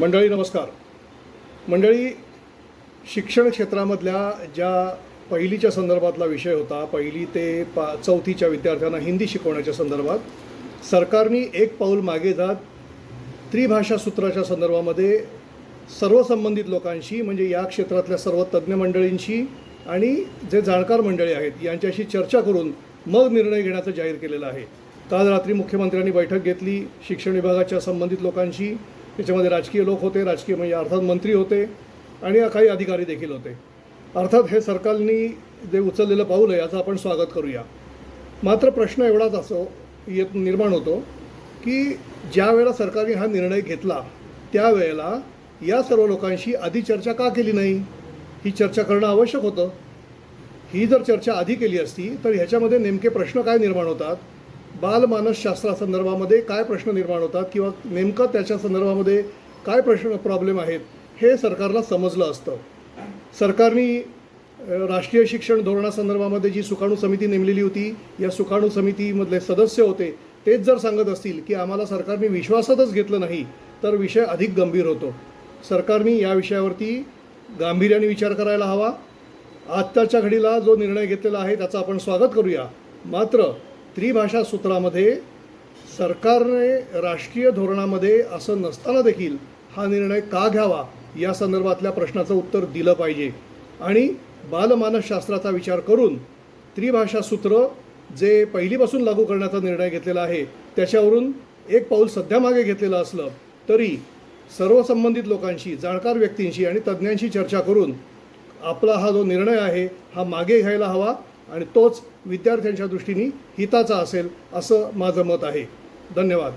मंडळी नमस्कार. मंडळी शिक्षण क्षेत्रामधल्या ज्या पहिलीच्या संदर्भातला विषय होता पहिली ते पा चौथीच्या विद्यार्थ्यांना हिंदी शिकवण्याच्या संदर्भात सरकारने एक पाऊल मागे जात त्रिभाषा सूत्राच्या संदर्भामध्ये सर्व संबंधित लोकांशी म्हणजे या क्षेत्रातल्या सर्व तज्ज्ञ मंडळींशी आणि जे जाणकार मंडळी आहेत यांच्याशी चर्चा करून मग निर्णय घेण्याचं जाहीर केलेलं आहे. काल रात्री मुख्यमंत्र्यांनी बैठक घेतली शिक्षण विभागाच्या संबंधित लोकांशी त्याच्यामध्ये राजकीय लोक होते राजकीय म्हणजे अर्थात मंत्री होते आणि काही अधिकारी देखील होते. अर्थात हे सरकारनी जे उचललेलं पाऊल आहे याचं आपण स्वागत करूया. मात्र प्रश्न एवढाच असो येत निर्माण होतो की ज्या वेळेला सरकारने हा निर्णय घेतला त्यावेळेला या सर्व लोकांशी आधी चर्चा का केली नाही? ही चर्चा करणं आवश्यक होतं. ही जर चर्चा आधी केली असती तर ह्याच्यामध्ये नेमके प्रश्न काय निर्माण होतात? बालमानसशास्त्रासंदर्भामध्ये काय प्रश्न निर्माण होतात किंवा नेमकं त्याच्या संदर्भामध्ये काय प्रश्न प्रॉब्लेम आहेत हे सरकारला समजलं असतं. सरकारनी राष्ट्रीय शिक्षण धोरणासंदर्भामध्ये जी सुकाणू समिती नेमलेली होती या सुकाणू समितीमधले सदस्य होते तेच जर सांगत असतील की आम्हाला सरकारने विश्वासातच घेतलं नाही तर विषय अधिक गंभीर होतो. सरकारने या विषयावरती गांभीर्याने विचार करायला हवा. आत्ताच्या घडीला जो निर्णय घेतलेला आहे त्याचं आपण स्वागत करूया. मात्र त्रिभाषा सूत्रामध्ये सरकारने राष्ट्रीय धोरणामध्ये असं नसताना देखील हा निर्णय का घ्यावा या संदर्भातल्या प्रश्नाचं उत्तर दिलं पाहिजे. आणि बालमानसशास्त्राचा विचार करून त्रिभाषा सूत्र जे पहिलीपासून लागू करण्याचा निर्णय घेतलेला आहे त्याच्यावरून एक पाऊल सध्या मागे घेतलेलं असलं तरी सर्व संबंधित लोकांशी जाणकार व्यक्तींशी आणि तज्ज्ञांशी चर्चा करून आपला हा जो निर्णय आहे हा मागे घ्यायला हवा. आणि तोच विद्यार्थ्यांच्या दृष्टीने हिताचा असेल असं माझं मत आहे. धन्यवाद.